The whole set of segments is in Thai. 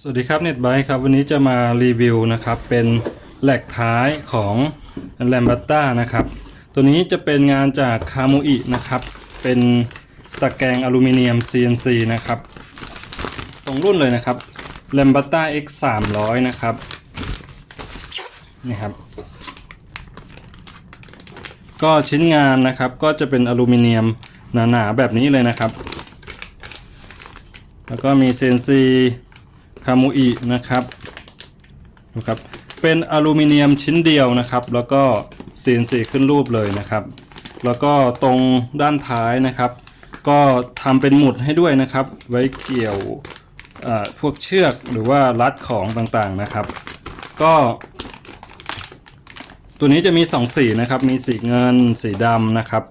สวัสดีครับเน็ตไบครับ วันนี้จะมารีวิวนะครับ เป็นแหลกท้ายของแลมบัตตานะครับ ตัวนี้จะเป็นงานจากคา m มอินะครับ เป็นตะแกรงอลูมิเนียม CNC นะครับ ตรงรุ่นเลยนะครับ l a m b a t t a X 300นะครับ นี่ครับ ก็ชิ้นงานนะครับก็จะเป็นอลูมิเนียมหนาๆแบบนี้เลยนะครับ แล้วก็มี CNC คามูอินะครับนะครับ เป็นอลูมิเนียมชิ้นเดียวนะครับ แล้วก็ CNC ขึ้นรูปเลยนะครับ แล้วก็ตรงด้านท้ายนะครับ ก็ทำเป็นหมุดให้ด้วยนะครับ ไว้เกี่ยวพวกเชือกหรือว่ารัดของต่างๆนะครับ ก็ ตัวนี้จะมี 2 สีนะครับ มีสีเงินสีดำนะครับ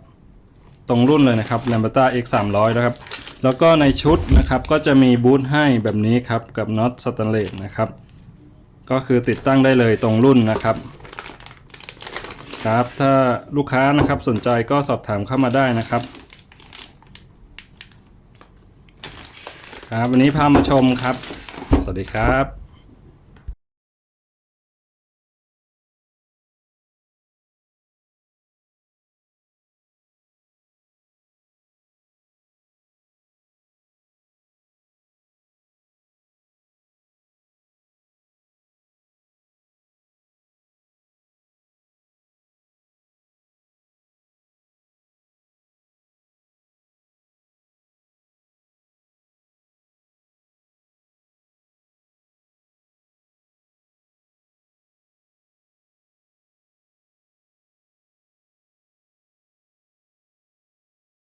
ตรงรุ่นเลยนะครับ l a m b e r t a X 300นะครับ แล้วก็ในชุดนะครับก็จะมีบูทให้แบบนี้ครับกับน็อตสแตนเลสนะครับ ก็คือติดตั้งได้เลยตรงรุ่นนะครับครับถ้าลูกค้านะครับสนใจก็สอบถามเข้ามาได้นะครับครับวันนี้พามาชมครับ สวัสดีครับ